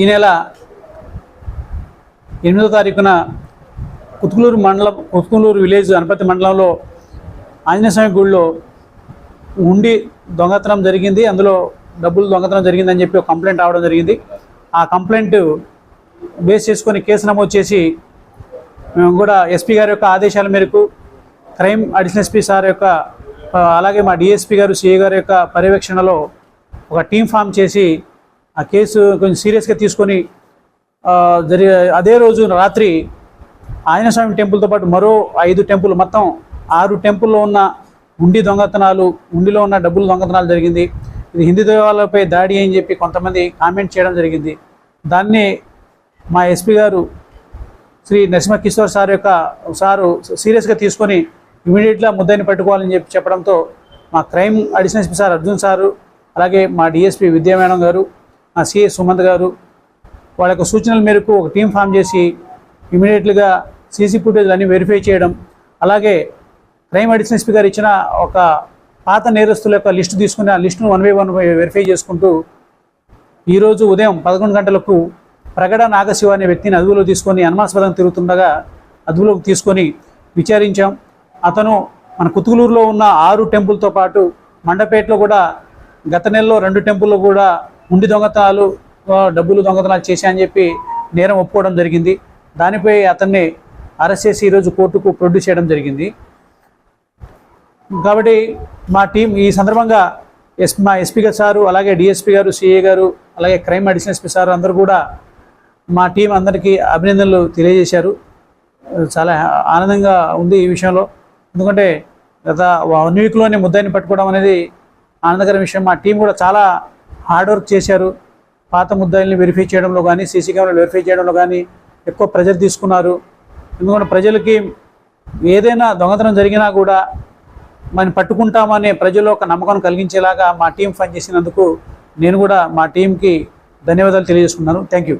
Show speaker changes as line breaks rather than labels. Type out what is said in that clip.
ఈ
నెల ఎనిమిదో తారీఖున కుతుకులూరు మండలం కుతుకులూరు విలేజ్ అనపతి మండలంలో ఆంజనేయస్వామి గుడిలో ఉండి దొంగతనం జరిగింది. అందులో డబ్బులు దొంగతనం జరిగిందని చెప్పి ఒక కంప్లైంట్ రావడం జరిగింది. ఆ కంప్లైంట్ బేస్ చేసుకొని కేసు నమోదు చేసి మేము కూడా ఎస్పీ గారి యొక్క ఆదేశాల మేరకు క్రైమ్ అడిషనల్ ఎస్పీ సార్ యొక్క అలాగే మా డిఎస్పీ గారు సిఏ గారి యొక్క పర్యవేక్షణలో ఒక టీం ఫామ్ చేసి ఆ కేసు కొంచెం సీరియస్గా తీసుకొని ఆ, జరిగే అదే రోజు రాత్రి ఆంజనేయ స్వామి టెంపుల్తో పాటు మరో ఐదు టెంపుల్ మొత్తం ఆరు టెంపుల్లో ఉన్న ఉండి దొంగతనాలు ఉండిలో ఉన్న డబ్బులు దొంగతనాలు జరిగింది. ఇది హిందూ దేవాలయపై దాడి అని చెప్పి కొంతమంది కామెంట్ చేయడం జరిగింది. దాన్ని మా ఎస్పీ గారు శ్రీ నరసింహ కిషోర్ సార్ యొక్క సారు సీరియస్గా తీసుకొని ఇమీడియట్గా ముద్దాయిని పట్టుకోవాలని చెప్పి చెప్పడంతో మా crime additional SP sir Arjun sir అలాగే మా డిఎస్పీ విద్యామేనం గారు మా సిఏ సుమంత్ గారు వాళ్ళ యొక్క సూచనల మేరకు ఒక టీం ఫామ్ చేసి ఇమీడియట్గా సీసీ ఫుటేజ్లు అన్నీ వెరిఫై చేయడం అలాగే క్రైమ్ అడిషనల్ ఎస్పీ గారు ఇచ్చిన ఒక పాత నేరస్తుల యొక్క లిస్టు తీసుకుని ఆ లిస్టును వన్ బై వన్ వెరిఫై చేసుకుంటూ ఈరోజు ఉదయం పదకొండు గంటలకు ప్రగడ నాగశివ అనే వ్యక్తిని అదుపులో తీసుకొని అనుమానాస్పదంగా తిరుగుతుండగా అదుపులోకి తీసుకొని విచారించాం. అతను మన కుతుగులూరులో ఉన్న ఆరు టెంపుల్తో పాటు మండపేటలో కూడా గత నెలలో రెండు టెంపుల్లో కూడా ఉండి దొంగతనాలు డబ్బులు దొంగతనాలు చేశాయని చెప్పి నేరం ఒప్పుకోవడం జరిగింది. దానిపై అతన్ని అరెస్ట్ చేసి ఈరోజు కోర్టుకు ప్రొడ్యూస్ చేయడం జరిగింది. కాబట్టి మా టీం ఈ సందర్భంగా ఎస్ మా ఎస్పీ గారు సారు అలాగే డిఎస్పీ గారు సిఏ గారు అలాగే క్రైమ్ అడిషనల్ ఎస్పీ సార్ అందరూ కూడా మా టీం అందరికీ అభినందనలు తెలియజేశారు. చాలా ఆనందంగా ఉంది ఈ విషయంలో. ఎందుకంటే గత వన్ వీక్లోనే ముద్దాయిని పట్టుకోవడం అనేది ఆనందకర విషయం మా టీం కూడా చాలా హార్డ్ వర్క్ చేశారు. పాత ముద్దాయిల్ని వెరిఫై చేయడంలో కానీ సీసీ కెమెరాలు వెరిఫై చేయడంలో కానీ ఎక్కువ ప్రెజర్ తీసుకున్నారు. ఎందుకంటే ప్రజలకి ఏదైనా దొంగతనం జరిగినా కూడా మనం పట్టుకుంటామనే ప్రజల్లో ఒక నమ్మకం కలిగించేలాగా మా టీం పనిచేసినందుకు నేను కూడా మా టీంకి ధన్యవాదాలు తెలియజేసుకున్నాను థ్యాంక్ యూ